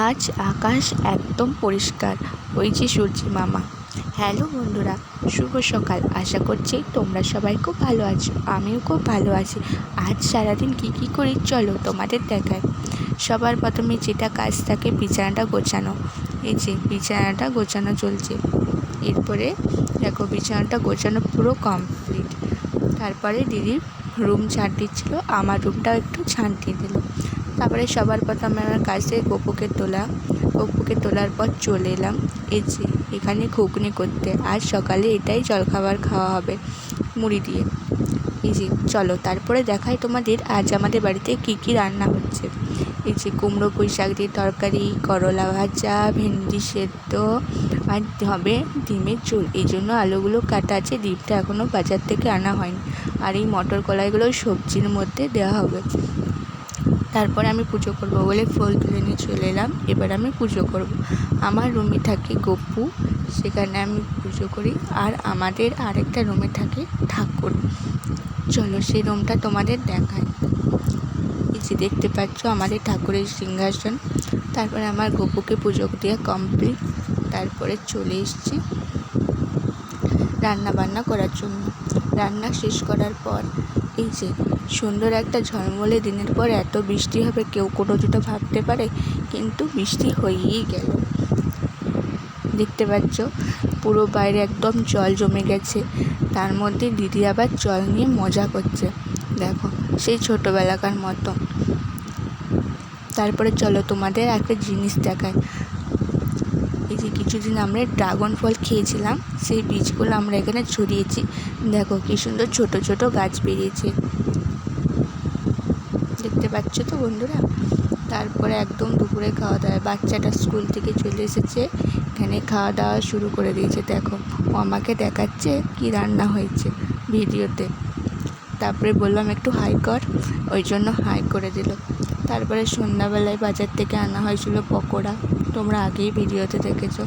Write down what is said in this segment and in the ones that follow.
আজ আকাশ একদম পরিষ্কার, ওই যে সূর্যি মামা। হ্যালো বন্ধুরা, শুভ সকাল। আশা করছি তোমরা সবাই খুব ভালো আছো, আমিও খুব ভালো আছি। আজ সারাদিন কী কী করি চলো তোমাদের দেখায় সবার প্রথমে যেটা কাজ থাকে বিছানাটা গোছানো। এই যে বিছানাটা গোছানো চলছে। এরপরে দেখো বিছানাটা গোছানো পুরো কমপ্লিট তারপরে দিদির রুম ঝাঁট দিচ্ছিল, আমার রুমটাও একটু ঝাঁট দিয়ে দিল। তারপরে সবার প্রথমে আমার কাছে গপুকে তোলা, গপুকে তোলার পর চলে এলাম। এই যে, এখানে ঘুগনি করতে। আজ সকালে এটাই জলখাবার খাওয়া হবে মুড়ি দিয়ে। এই যে, চলো, তারপরে দেখাই তোমাদের আজ আমাদের বাড়িতে কী কী রান্না হচ্ছে। এই যে, কুমড়ো পুঁই শাক দিয়ে তরকারি, করলা ভাজা, ভেন্ডি সেদ্ধ, আর হবে ডিমের ঝোল। এই জন্য আলুগুলো কাটা আছে, ডিমটা এখনও বাজার থেকে আনা হয়নি। আর এই মটর কলাইগুলো সবজির মধ্যে দেওয়া হবে। তারপরে আমি পুজো করব বলে ফুল তুলে নিয়ে চলে এলাম। এবার আমি পুজো করব। আমার রুমে থাকে গপু, সেখানে আমি পুজো করি। আর আমাদের আরেকটা রুমে থাকে ঠাকুর। চলো সেই রুমটা তোমাদের দেখায় যে দেখতে পাচ্ছ আমাদের ঠাকুরের সিংহাসন। তারপরে আমার গপুকে পুজো দিয়ে কমপ্লিট তারপরে চলে এসছি রান্না বান্না করার জন্য। রান্না শেষ করার পর এই যে সুন্দর একটা ঝলমলে দিনের পর এত বৃষ্টি হবে, কেউ কোনো দুটো ভাবতে পারে? কিন্তু বৃষ্টি হয়েই গেল। দেখতে পাচ্ছ, পুরো বাইরে একদম জল জমে গেছে। তার মধ্যে দিদি আবার জল নিয়ে মজা করছে। দেখো, সেই ছোটোবেলাকার মতো। তারপরে চলো তোমাদের একটা জিনিস দেখায় কিছুদিন আমরা ড্রাগন ফল খেয়েছিলাম, সেই বীজগুলো আমরা এখানে ছড়িয়েছি। দেখো কী সুন্দর ছোট ছোট গাছ বেরিয়েছে। দেখতে পাচ্ছ তো বন্ধুরা? তারপরে একদম দুপুরে খাওয়া দাওয়া। বাচ্চাটা স্কুল থেকে চলে এসেছে, এখানে খাওয়া দাওয়া শুরু করে দিয়েছে। দেখো, ও আমাকে দেখাচ্ছে কি রান্না হয়েছে ভিডিওতে। তারপরে বললাম একটু হাই কর, ওই জন্য হাই করে দিল। তারপরে সন্ধ্যাবেলায় বাজার থেকে আনা হয়েছিল পকোড়া। তোমরা আগেই ভিডিওতে দেখেছ,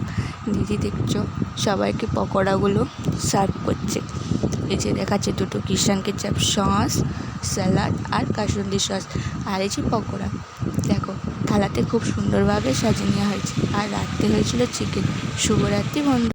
দিদি দেখছ, সবাইকে পকোড়াগুলো সার্ভ করছে। এই যে দেখাচ্ছে দুটো কিষান কেচাপ সস, স্যালাড আর কাসুন্দি সস আর এই যে পকোড়া। দেখো, থালাতে খুব সুন্দরভাবে সাজিয়ে নেওয়া হয়েছে। আর রাত্রে হয়েছিল চিকেন। শুভরাত্রি বন্ধু।